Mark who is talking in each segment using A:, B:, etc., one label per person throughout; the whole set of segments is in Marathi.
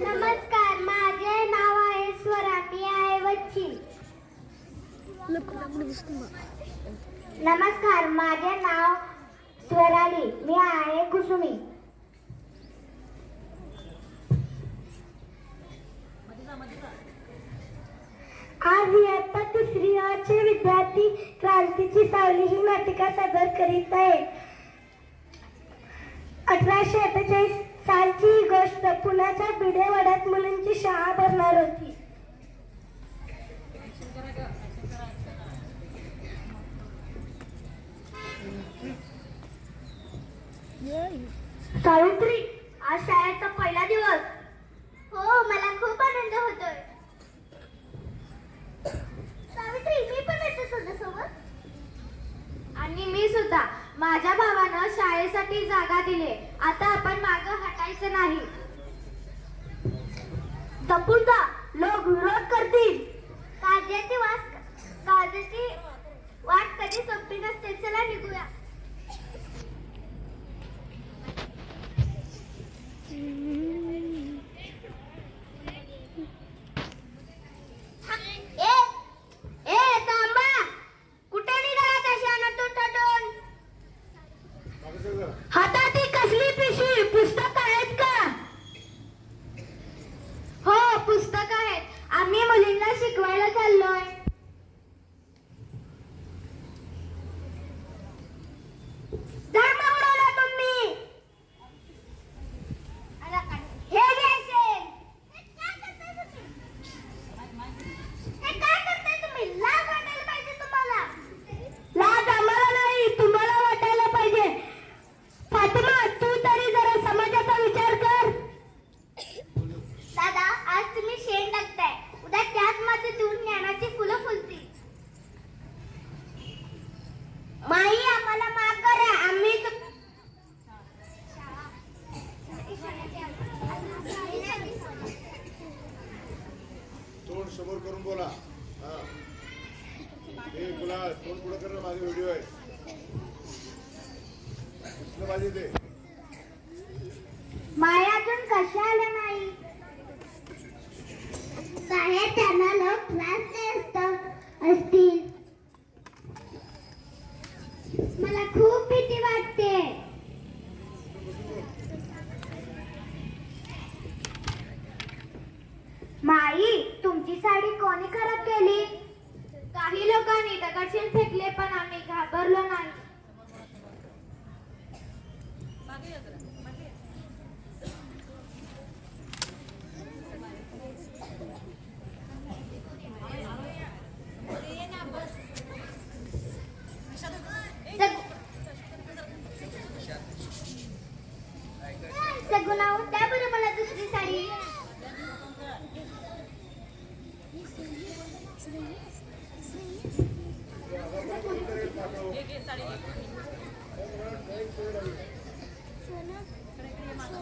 A: नमस्कार माझे नाव आहे स्वरा. मी आहे वच्ची नमस्कार माझे नाव स्वराली. मी आहे कुसुमी. आज इयत्ता तिसरी विद्यार्थी क्रांतीची सावली ही नाटिका सादर करीत आहे अठराशे अठ्ठेचाळीस सालची ही गोष्ट पुण्याच्या भिडेवाड्यात मुलींची शाळा भरणार होती. सावित्री नाही जपून जा लोक विरोध करतील. काळजाची वास काळजाची वाट कधी सोपी नसते. चला निघूया. शिकवायला चाललोय. हा.
B: तुला तोंड पुढे करणं माझे व्हिडिओ आहे माझे ते.
A: माया अजून कशा आल्या नाही? साहेब त्यांना लोक ही साडी कोणी खराब केली? काही लोकांनी दगडशील फेकले पण आम्ही घाबरलो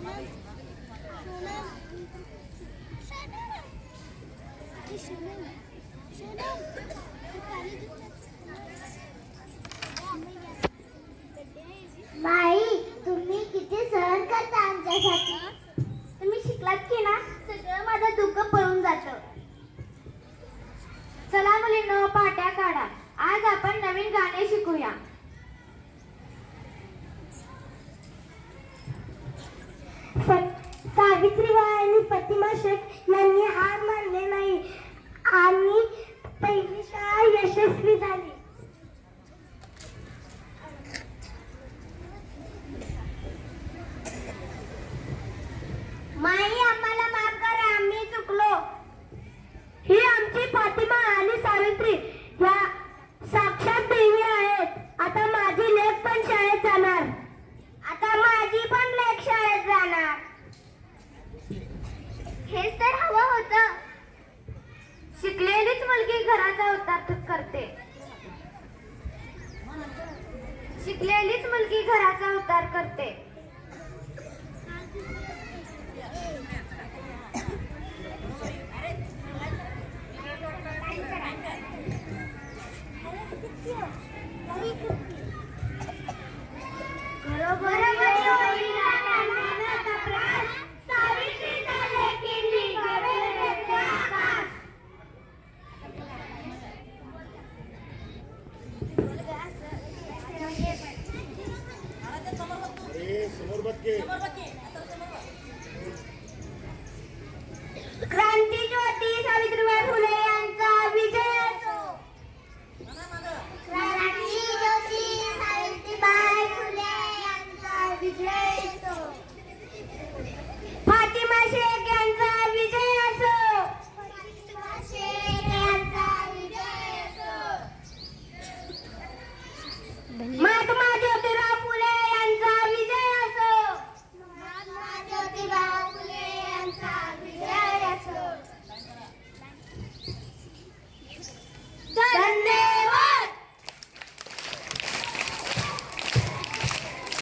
A: माई माई आम्हाला माफ करा आम्ही चुकलो. ही आमची फातिमा आणि सावित्री या साक्षात देवी आहेत. आता माझी लेख पण शाळेत जाणार. आता माझी पण लेख शाळेत जाणार. हेच तर हवं होतं. शिकलेलीच मुलगी घराचा उतार करते. शिकलेलीच मुलगी घराचा उतार करते.
C: क्रांती ज्योती सावित्रीबाई